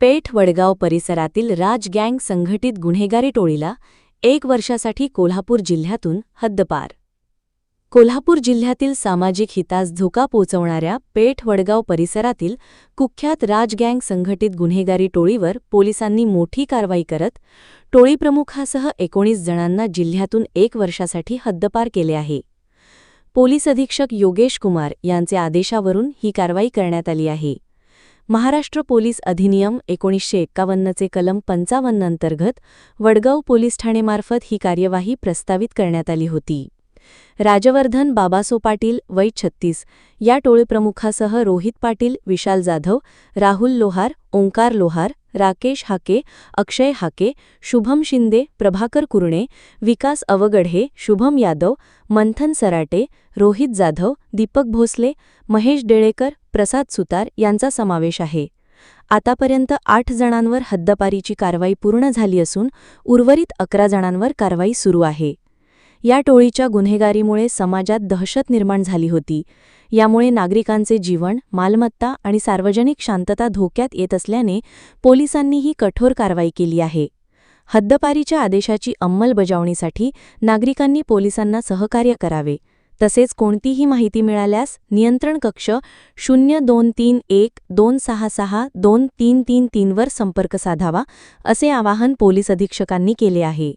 पेठ वडगाव परिसरातील राज गँग संघटित गुन्हेगारी टोळीला एक वर्षासाठी कोल्हापूर जिल्ह्यातून हद्दपार. कोल्हापूर जिल्ह्यातील सामाजिक हितास धोका पोचवणाऱ्या पेठ वडगाव परिसरातील कुख्यात राजगँग संघटित गुन्हेगारी टोळीवर पोलिसांनी मोठी कारवाई करत टोळीप्रमुखासह एकोणीस जणांना जिल्ह्यातून एक वर्षासाठी हद्दपार केले आहे. पोलीस अधीक्षक योगेश कुमार यांचे आदेशावरून ही कारवाई करण्यात आली आहे. महाराष्ट्र पोलीस अधिनियम एकोणीसशे एक्कावन्नचे कलम पंचावन्न अंतर्गत वडगाव पोलीस ठाणेमार्फत ही कार्यवाही प्रस्तावित करण्यात आली होती. राजवर्धन बाबासो पाटील वै छत्तीस या टोळीप्रमुखासह रोहित पाटील विशाल जाधव राहुल लोहार ओंकार लोहार राकेश हाके अक्षय हाके शुभम शिंदे प्रभाकर कुरणे विकास अवगढे शुभम यादव मंथन सराटे रोहित जाधव दीपक भोसले महेश डेळेकर प्रसाद सुतार यांचा समावेश आहे. आतापर्यंत आठ जणांवर हद्दपारीची कारवाई पूर्ण झाली असून उर्वरित अकरा जणांवर कारवाई सुरू आहे. या टोळीच्या गुन्हेगारीमुळे समाजात दहशत निर्माण झाली होती. यामुळे नागरिकांचे जीवन मालमत्ता आणि सार्वजनिक शांतता धोक्यात येत असल्याने पोलिसांनी ही कठोर कारवाई केली आहे. हद्दपारीच्या आदेशाची अंमलबजावणीसाठी नागरिकांनी पोलिसांना सहकार्य करावे. तसेच कोणतीही माहिती मिळाल्यास नियंत्रण कक्ष शून्य दोन तीन एक दोन सहा सहा दोन तीन तीन तीनवर संपर्क साधावा असे आवाहन पोलीस अधीक्षकांनी केले आहे.